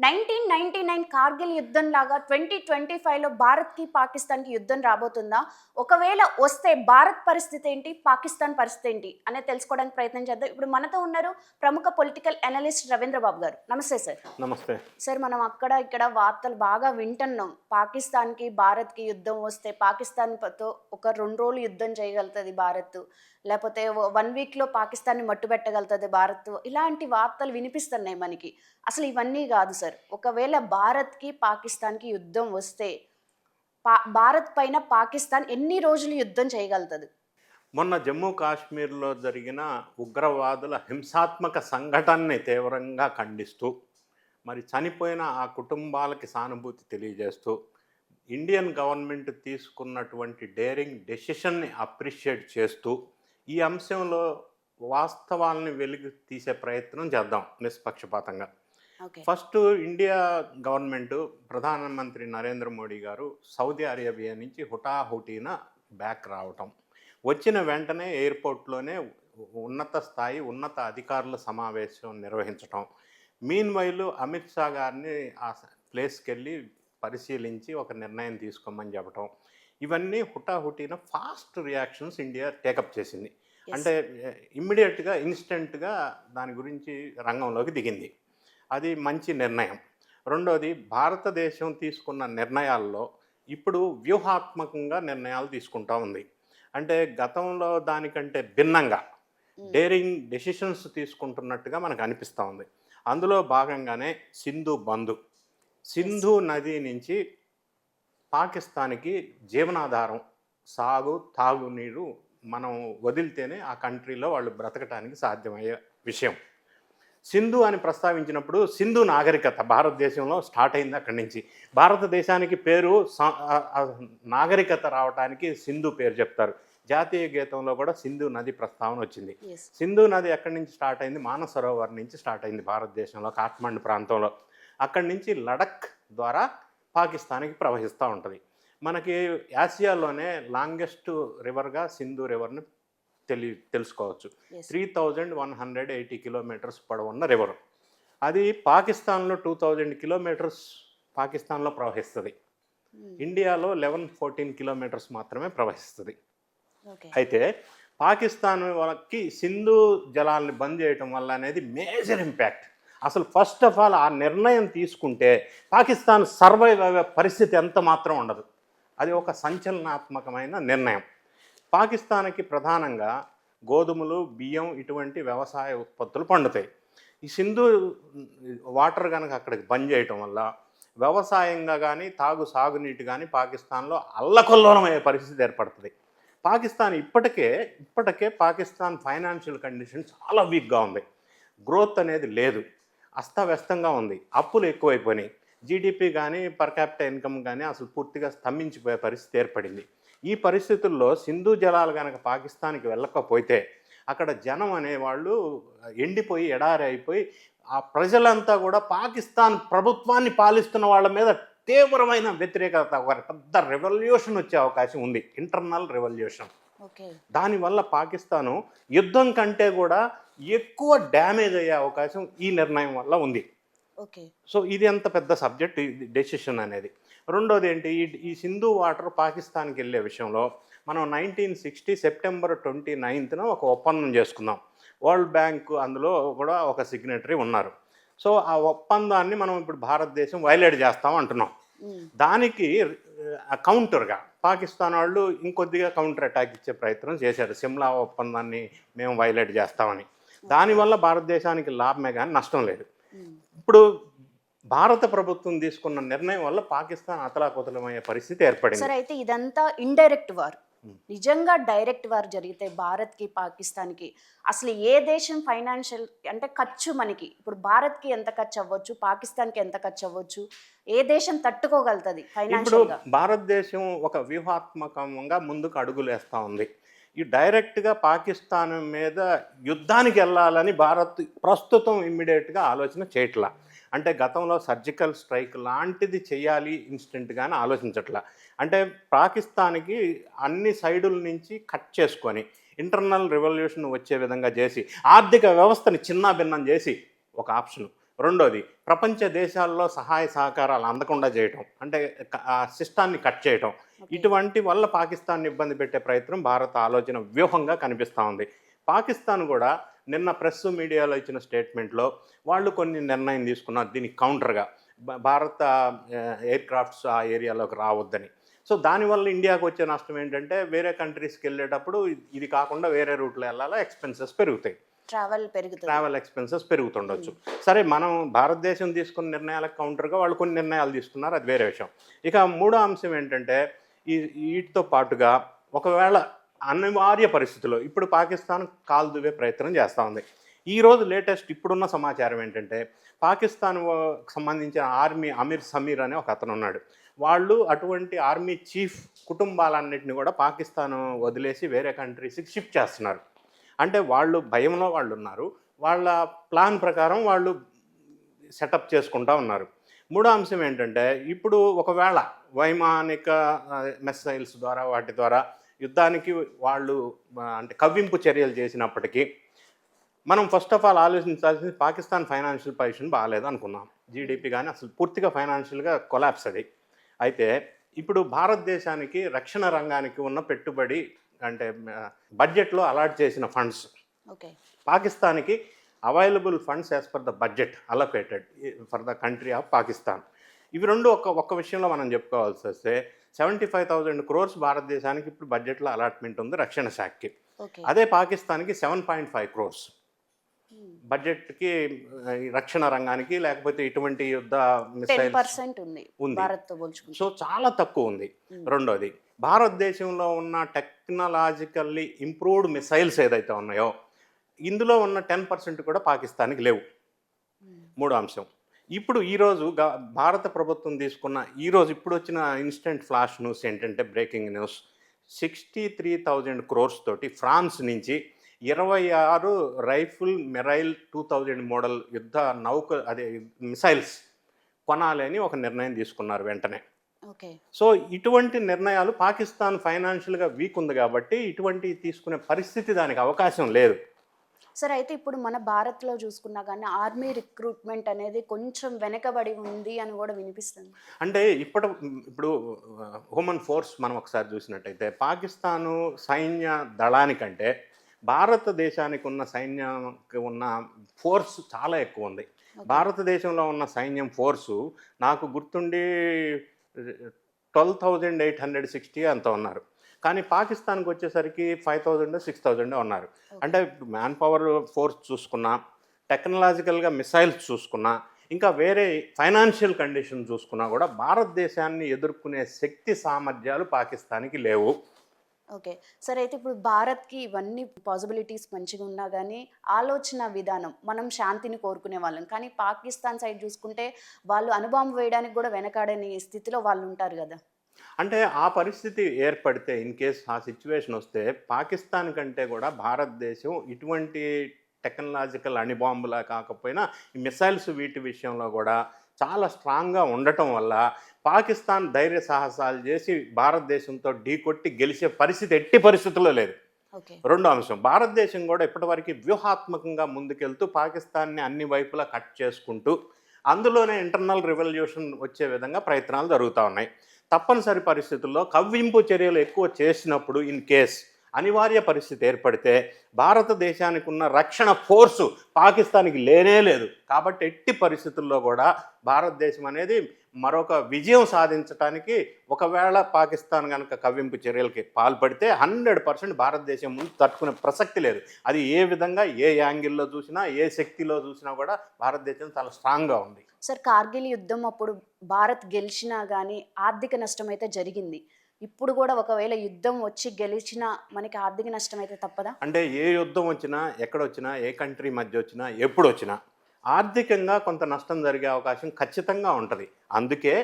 Nineteen ninety nine Kargil యుద్ధం లాగా twenty twenty ఫైవ్లో భారత్కి పాకిస్తాన్కి యుద్ధం రాబోతుందా? ఒకవేళ వస్తే భారత్ పరిస్థితి ఏంటి? పాకిస్తాన్ పరిస్థితి ఏంటి? అనేది తెలుసుకోవడానికి ప్రయత్నం చేద్దాం. ఇప్పుడు మనతో ఉన్నారు ప్రముఖ పొలిటికల్ అనలిస్ట్ రవీంద్ర బాబు గారు. నమస్తే సార్. నమస్తే. సార్ మనం అక్కడ ఇక్కడ వార్తలు బాగా వింటున్నాం. పాకిస్తాన్కి భారత్కి యుద్ధం వస్తే పాకిస్తాన్తో ఒక రెండు రోజులు యుద్ధం చేయగలుగుతుంది భారత్. లేకపోతే వన్ వీక్లో పాకిస్తాన్ని మట్టుబెట్టగలుగుతుంది భారత్. ఇలాంటి వార్తలు వినిపిస్తున్నాయి మనకి. అసలు ఇవన్నీ కాదు సార్. ఒకవేళ భారత్కి పాకిస్తాన్కి యుద్ధం వస్తే పా భారత్ పైన పాకిస్తాన్ ఎన్ని రోజులు యుద్ధం చేయగలుగుతుంది? మొన్న జమ్మూ కాశ్మీర్లో జరిగిన ఉగ్రవాదుల హింసాత్మక సంఘటనని తీవ్రంగా ఖండిస్తూ మరి చనిపోయిన ఆ కుటుంబాలకి సానుభూతి తెలియజేస్తూ ఇండియన్ గవర్నమెంట్ తీసుకున్నటువంటి డేరింగ్ డెసిషన్ని అప్రిషియేట్ చేస్తూ ఈ అంశంలో వాస్తవాలని వెలుగు తీసే ప్రయత్నం చేద్దాం నిష్పక్షపాతంగా. ఫస్ట్ ఇండియా గవర్నమెంట్ ప్రధానమంత్రి నరేంద్ర మోడీ గారు సౌదీ అరేబియా నుంచి హుటాహుటీన బ్యాక్ రావటం. వచ్చిన వెంటనే ఎయిర్పోర్ట్లోనే ఉన్నత స్థాయి ఉన్నత అధికారుల సమావేశం నిర్వహించటం. మీన్ వైలు అమిత్ షా గారిని ఆ ప్లేస్కి వెళ్ళి పరిశీలించి ఒక నిర్ణయం తీసుకోమని చెప్పటం. ఇవన్నీ హుటాహుటీన fast reactions India take up చేసింది. అంటే ఇమ్మీడియట్గా ఇన్స్టెంట్గా దాని గురించి రంగంలోకి దిగింది. అది మంచి నిర్ణయం. రెండోది భారతదేశం తీసుకున్న నిర్ణయాల్లో ఇప్పుడు వ్యూహాత్మకంగా నిర్ణయాలు తీసుకుంటా ఉంది. అంటే గతంలో దానికంటే భిన్నంగా డేరింగ్ డెసిషన్స్ తీసుకుంటున్నట్టుగా మనకు అనిపిస్తూ ఉంది. అందులో భాగంగానే సింధు బంధు. సింధు నది నుంచి పాకిస్తాన్కి జీవనాధారం సాగు తాగునీరు మనం వదిలితేనే ఆ కంట్రీలో వాళ్ళు బ్రతకటానికి సాధ్యమయ్యే విషయం. సింధు అని ప్రస్తావించినప్పుడు సింధు నాగరికత భారతదేశంలో స్టార్ట్ అయింది అక్కడి నుంచి. భారతదేశానికి పేరు నాగరికత రావడానికి సింధు పేరు చెప్తారు. జాతీయ గీతంలో కూడా సింధు నది ప్రస్తావన వచ్చింది. సింధు నది ఎక్కడి నుంచి స్టార్ట్ అయింది? మానసరోవర్ నుంచి స్టార్ట్ అయింది భారతదేశంలో కాఠ్మండు ప్రాంతంలో. అక్కడి నుంచి లడక్ ద్వారా పాకిస్తాన్కి ప్రవహిస్తూ ఉంటుంది. మనకి ఆసియాలోనే లాంగెస్ట్ రివర్గా సింధు రివర్ని తెలి తెలుసుకోవచ్చు. Three thousand one hundred eighty kilometres పొడవున్న river అది పాకిస్తాన్లో టూ థౌజండ్ కిలోమీటర్స్ పాకిస్తాన్లో ప్రవహిస్తుంది. ఇండియాలో లెవెన్ ఫోర్టీన్ కిలోమీటర్స్ మాత్రమే ప్రవహిస్తుంది. అయితే పాకిస్తాన్ వాళ్ళకి సింధు జలాల్ని బంద్ చేయటం వల్ల అనేది మేజర్ ఇంపాక్ట్. అసలు ఫస్ట్ ఆఫ్ ఆల్ ఆ నిర్ణయం తీసుకుంటే పాకిస్తాన్ సర్వైవ్ అయ్యే పరిస్థితి ఎంత మాత్రం ఉండదు. అది ఒక సంచలనాత్మకమైన నిర్ణయం. పాకిస్తాన్కి ప్రధానంగా గోధుమలు బియ్యం ఇటువంటి వ్యవసాయ ఉత్పత్తులు పండుతాయి. ఈ సింధు వాటర్ కనుక అక్కడికి బంద్ చేయటం వల్ల వ్యవసాయంగా కానీ తాగు సాగునీటి కానీ పాకిస్తాన్లో అల్లకొల్లోలమయ్యే పరిస్థితి ఏర్పడుతుంది. పాకిస్తాన్ ఇప్పటికే ఇప్పటికే పాకిస్తాన్ ఫైనాన్షియల్ కండిషన్ చాలా వీక్గా ఉంది. గ్రోత్ అనేది లేదు. అస్తవ్యస్తంగా ఉంది. అప్పులు ఎక్కువైపోయినాయి. జీడిపి కానీ పర్ క్యాపిటల్ ఇన్కమ్ కానీ అసలు పూర్తిగా స్తంభించిపోయే పరిస్థితి ఏర్పడింది. ఈ పరిస్థితుల్లో సింధు జలాలు కనుక పాకిస్తాన్కి వెళ్ళకపోతే అక్కడ జనం అనేవాళ్ళు ఎండిపోయి ఎడారి అయిపోయి ఆ ప్రజలంతా కూడా పాకిస్తాన్ ప్రభుత్వాన్ని పాలిస్తున్న వాళ్ళ మీద తీవ్రమైన వ్యతిరేకత ఒక పెద్ద రెవల్యూషన్ వచ్చే అవకాశం ఉంది. Internal revolution okay. దానివల్ల పాకిస్తాను యుద్ధం కంటే కూడా ఎక్కువ డ్యామేజ్ అయ్యే అవకాశం ఈ నిర్ణయం వల్ల ఉంది. ఓకే. సో ఇది ఎంత పెద్ద సబ్జెక్ట్? డెసిషన్ అనేది. రెండోది ఏంటి ఈ ఈ సింధు వాటర్ పాకిస్తాన్కి వెళ్ళే విషయంలో మనం నైన్టీన్ సిక్స్టీ సెప్టెంబర్ ట్వంటీ నైన్త్న ఒక ఒప్పందం చేసుకుందాం. వరల్డ్ బ్యాంక్ అందులో కూడా ఒక సిగ్నేటరీ ఉన్నారు. సో ఆ ఒప్పందాన్ని మనం ఇప్పుడు భారతదేశం వైలేట్ చేస్తాం అంటున్నాం. దానికి కౌంటర్గా పాకిస్తాన్ వాళ్ళు ఇంకొద్దిగా కౌంటర్ అటాక్ ఇచ్చే ప్రయత్నం చేశారు. సిమ్లా ఒప్పందాన్ని మేము వైలేట్ చేస్తామని. దానివల్ల భారతదేశానికి లాభమే కానీ నష్టం లేదు. ఇప్పుడు భారత ప్రభుత్వం తీసుకున్న నిర్ణయం వల్ల పాకిస్తాన్ అతలాకుతలమయ్యే పరిస్థితి ఏర్పడింది. సరే అయితే ఇదంతా ఇండైరెక్ట్ వార్. నిజంగా డైరెక్ట్ వార్ జరిగితే భారత్కి పాకిస్తాన్కి అసలు ఏ దేశం ఫైనాన్షియల్ అంటే ఖర్చు మనకి? ఇప్పుడు భారత్కి ఎంత ఖర్చు అవ్వచ్చు? పాకిస్తాన్కి ఎంత ఖర్చు అవ్వచ్చు? ఏ దేశం తట్టుకోగలుగుతుంది ఇప్పుడు ఫైనాన్షియల్గా భారతదేశం ఒక వ్యూహాత్మకంగా ముందుకు అడుగులు వేస్తూ ఉంది. ఈ డైరెక్ట్గా పాకిస్తాన్ మీద యుద్ధానికి వెళ్ళాలని భారత్ ప్రస్తుతం ఇమ్మీడియట్గా ఆలోచన చేయట్లా. అంటే గతంలో సర్జికల్ స్ట్రైక్ లాంటిది చేయాలి ఇన్స్టెంట్గానే ఆలోచించట్లా. అంటే పాకిస్తాన్కి అన్ని సైడుల నుంచి కట్ చేసుకొని ఇంటర్నల్ రెవల్యూషన్ వచ్చే విధంగా చేసి ఆర్థిక వ్యవస్థని చిన్నాభిన్నం చేసి ఒక ఆప్షన్. రెండోది ప్రపంచ దేశాల్లో సహాయ సహకారాలు అందకుండా చేయటం అంటే సిస్టాన్ని కట్ చేయటం. ఇటువంటి వల్ల పాకిస్తాన్ ఇబ్బంది పెట్టే ప్రయత్నం భారత ఆలోచన వ్యూహంగా కనిపిస్తూ ఉంది. పాకిస్తాన్ కూడా నిన్న ప్రెస్ మీడియాలో ఇచ్చిన స్టేట్మెంట్లో వాళ్ళు కొన్ని నిర్ణయం తీసుకున్నారు దీనికి కౌంటర్గా. భారత ఎయిర్ క్రాఫ్ట్స్ ఆ ఏరియాలోకి రావద్దని. సో దానివల్ల ఇండియాకు వచ్చే నష్టం ఏంటంటే వేరే కంట్రీస్కి వెళ్ళేటప్పుడు ఇది కాకుండా వేరే రూట్లో వెళ్ళాలో ఎక్స్పెన్సెస్ పెరుగుతాయి. ట్రావెల్ పెరుగుతుంది. ట్రావెల్ ఎక్స్పెన్సెస్ పెరుగుతుండొచ్చు. సరే మనం భారతదేశం తీసుకున్న నిర్ణయాలకు కౌంటర్గా వాళ్ళు కొన్ని నిర్ణయాలు తీసుకున్నారు అది వేరే విషయం. ఇక మూడో అంశం ఏంటంటే ఈ వీటితో పాటుగా ఒకవేళ అనివార్య పరిస్థితుల్లో ఇప్పుడు పాకిస్తాన్ కాలు దువ్వే ప్రయత్నం చేస్తూ ఉంది. ఈరోజు లేటెస్ట్ ఇప్పుడున్న సమాచారం ఏంటంటే పాకిస్తాన్ సంబంధించిన ఆర్మీ అమీర్ సమీర్ అనే ఒక అతను ఉన్నాడు. వాళ్ళు అటువంటి ఆర్మీ చీఫ్ కుటుంబాలన్నింటినీ కూడా పాకిస్తాన్ వదిలేసి వేరే కంట్రీస్కి షిఫ్ట్ చేస్తున్నారు. అంటే వాళ్ళు భయంలో వాళ్ళు ఉన్నారు వాళ్ళ ప్లాన్ ప్రకారం వాళ్ళు సెటప్ చేసుకుంటా ఉన్నారు. మూడో అంశం ఏంటంటే ఇప్పుడు ఒకవేళ వైమానిక మెస్సైల్స్ ద్వారా వాటి ద్వారా యుద్ధానికి వాళ్ళు అంటే కవ్వింపు చర్యలు చేసినప్పటికీ మనం ఫస్ట్ ఆఫ్ ఆల్ ఆలోచించాల్సింది పాకిస్తాన్ ఫైనాన్షియల్ పొజిషన్ బాగాలేదు అనుకున్నాం జీడిపి కానీ అసలు పూర్తిగా ఫైనాన్షియల్గా కొలాప్స్ అది. అయితే ఇప్పుడు భారతదేశానికి రక్షణ రంగానికి ఉన్న పెట్టుబడి అంటే బడ్జెట్లో అలాట్ చేసిన ఫండ్స్. ఓకే. పాకిస్తాన్కి available funds as per the budget allocated for the country of Pakistan. ఇవి రెండు ఒక్క ఒక్క విషయంలో మనం చెప్పుకోవాల్సి వస్తే సెవెంటీ ఫైవ్ థౌజండ్ క్రోర్స్ భారతదేశానికి ఇప్పుడు బడ్జెట్లో అలాట్మెంట్ ఉంది రక్షణ శాఖకి. అదే పాకిస్తాన్కి సెవెన్ పాయింట్ ఫైవ్ క్రోర్స్. బడ్జెట్కి ఆ, ఈ రక్షణ రంగానికి లేకపోతే ఇటువంటి యుద్ధ పర్సెంట్ ఉంది సో చాలా తక్కువ ఉంది. Mm. రెండోది భారతదేశంలో ఉన్న టెక్నాలజికల్లీ ఇంప్రూవ్డ్ మిసైల్స్ ఏదైతే ఉన్నాయో ఇందులో ఉన్న టెన్ పర్సెంట్ కూడా పాకిస్తాన్కి లేవు. మూడో అంశం. ఇప్పుడు ఈరోజు గా- భారత ప్రభుత్వం తీసుకున్న ఈరోజు ఇప్పుడు వచ్చిన ఇన్స్టెంట్ ఫ్లాష్ న్యూస్ ఏంటంటే breaking news sixty three thousand crores తోటి ఫ్రాన్స్ నుంచి ఇరవై ఆరు Rafale marine two thousand model యుద్ధ నౌక అదే మిసైల్స్ కొనాలి అని ఒక నిర్ణయం తీసుకున్నారు వెంటనే. సో ఇటువంటి నిర్ణయాలు పాకిస్తాన్ ఫైనాన్షియల్గా వీక్ ఉంది కాబట్టి ఇటువంటి తీసుకునే పరిస్థితి దానికి అవకాశం లేదు. సరే అయితే ఇప్పుడు మన భారత్లో చూసుకున్నా కానీ ఆర్మీ రిక్రూట్మెంట్ అనేది కొంచెం వెనకబడి ఉంది అని కూడా వినిపిస్తుంది. అంటే ఇప్పటి ఇప్పుడు హ్యూమన్ ఫోర్స్ మనం ఒకసారి చూసినట్టయితే పాకిస్తాను సైన్య దళానికంటే భారతదేశానికి ఉన్న సైన్యానికి ఉన్న ఫోర్స్ చాలా ఎక్కువ ఉంది. భారతదేశంలో ఉన్న సైన్యం ఫోర్సు నాకు గుర్తుండి twelve thousand eight hundred sixty అంత ఉన్నారు. కానీ పాకిస్తాన్కి వచ్చేసరికి ఫైవ్ థౌజండ్ సిక్స్ థౌజండ్ ఉన్నారు. అంటే మ్యాన్ పవర్ ఫోర్స్ చూసుకున్నా టెక్నాలజికల్గా మిసైల్స్ చూసుకున్నా ఇంకా వేరే ఫైనాన్షియల్ కండిషన్ చూసుకున్నా కూడా భారతదేశాన్ని ఎదుర్కొనే శక్తి సామర్థ్యాలు పాకిస్తాన్కి లేవు. ఓకే. సరే అయితే ఇప్పుడు భారత్కి ఇవన్నీ పాసిబిలిటీస్ మంచిగా ఉన్నా కానీ ఆలోచన విధానం మనం శాంతిని కోరుకునే వాళ్ళం. కానీ పాకిస్తాన్ సైడ్ చూసుకుంటే వాళ్ళు అనుభవం వేయడానికి కూడా వెనకాడని స్థితిలో వాళ్ళు ఉంటారు కదా. అంటే ఆ పరిస్థితి ఏర్పడితే ఇన్ కేస్ ఆ సిచ్యువేషన్ వస్తే పాకిస్తాన్ కంటే కూడా భారతదేశం ఇటువంటి టెక్నాలజికల్ అణిబాంబులా కాకపోయినా ఈ మిసైల్స్ వీటి విషయంలో కూడా చాలా స్ట్రాంగ్గా ఉండటం వల్ల పాకిస్తాన్ ధైర్య సాహసాలు చేసి భారతదేశంతో ఢీకొట్టి గెలిచే పరిస్థితి ఎట్టి పరిస్థితుల్లో లేదు. రెండో అంశం భారతదేశం కూడా ఇప్పటివరకు వ్యూహాత్మకంగా ముందుకెళ్తూ పాకిస్తాన్ని అన్ని వైపులా కట్ చేసుకుంటూ అందులోనే ఇంటర్నల్ రెవల్యూషన్ వచ్చే విధంగా ప్రయత్నాలు జరుగుతూ ఉన్నాయి. తప్పనిసరి పరిస్థితుల్లో కవ్వింపు చర్యలు ఎక్కువ చేసినప్పుడు ఇన్ కేస్ అనివార్య పరిస్థితి ఏర్పడితే భారతదేశానికి ఉన్న రక్షణ ఫోర్సు పాకిస్తాన్కి లేనే లేదు. కాబట్టి ఎట్టి పరిస్థితుల్లో కూడా భారతదేశం అనేది మరొక విజయం సాధించడానికి ఒకవేళ పాకిస్తాన్ కనుక కవ్వింపు చర్యలకి పాల్పడితే హండ్రెడ్ పర్సెంట్ భారతదేశం ముందు తట్టుకునే ప్రసక్తి లేదు. అది ఏ విధంగా ఏ యాంగిల్లో చూసినా ఏ శక్తిలో చూసినా కూడా భారతదేశం చాలా స్ట్రాంగ్గా ఉంది. సార్ కార్గిల్ యుద్ధం అప్పుడు భారత్ గెలిచినా కానీ ఆర్థిక నష్టం అయితే జరిగింది. ఇప్పుడు కూడా ఒకవేళ యుద్ధం వచ్చి గెలిచినా మనకి ఆర్థిక నష్టం అయితే తప్పదా? అంటే ఏ యుద్ధం వచ్చినా ఎక్కడ వచ్చినా ఏ కంట్రీ మధ్య వచ్చినా ఎప్పుడు వచ్చినా ఆర్థికంగా కొంత నష్టం జరిగే అవకాశం ఖచ్చితంగా ఉంటుంది. అందుకే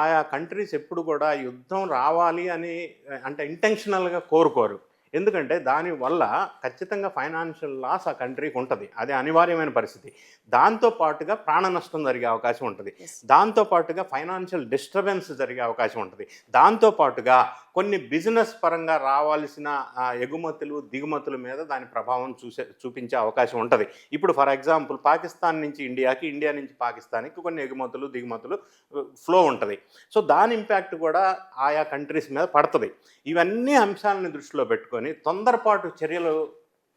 ఆయా కంట్రీస్ ఎప్పుడు కూడా యుద్ధం రావాలి అని అంటే ఇంటెన్షనల్గా కోరుకోరు. ఎందుకంటే దానివల్ల ఖచ్చితంగా ఫైనాన్షియల్ లాస్ ఆ కంట్రీకి ఉంటుంది. అది అనివార్యమైన పరిస్థితి. దాంతో పాటుగా ప్రాణ నష్టం జరిగే అవకాశం ఉంటుంది. దాంతో పాటుగా ఫైనాన్షియల్ డిస్టర్బెన్స్ జరిగే అవకాశం ఉంటుంది. దాంతో పాటుగా కొన్ని బిజినెస్ పరంగా రావాల్సిన ఎగుమతులు దిగుమతుల మీద దాని ప్రభావం చూసే చూపించే అవకాశం ఉంటుంది. ఇప్పుడు ఫర్ ఎగ్జాంపుల్ పాకిస్తాన్ నుంచి ఇండియాకి ఇండియా నుంచి పాకిస్తాన్కి కొన్ని ఎగుమతులు దిగుమతులు ఫ్లో ఉంటుంది. సో దాని ఇంపాక్ట్ కూడా ఆయా కంట్రీస్ మీద పడుతుంది. ఇవన్నీ అంశాలను దృష్టిలో పెట్టుకొని తొందరపాటు చర్యలు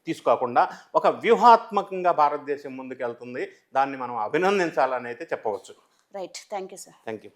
తీసుకోకుండా ఒక వ్యూహాత్మకంగా భారతదేశం ముందుకెళ్తుంది. దాన్ని మనం అభినందించాలని అయితే చెప్పవచ్చు. Right thank you sir thank you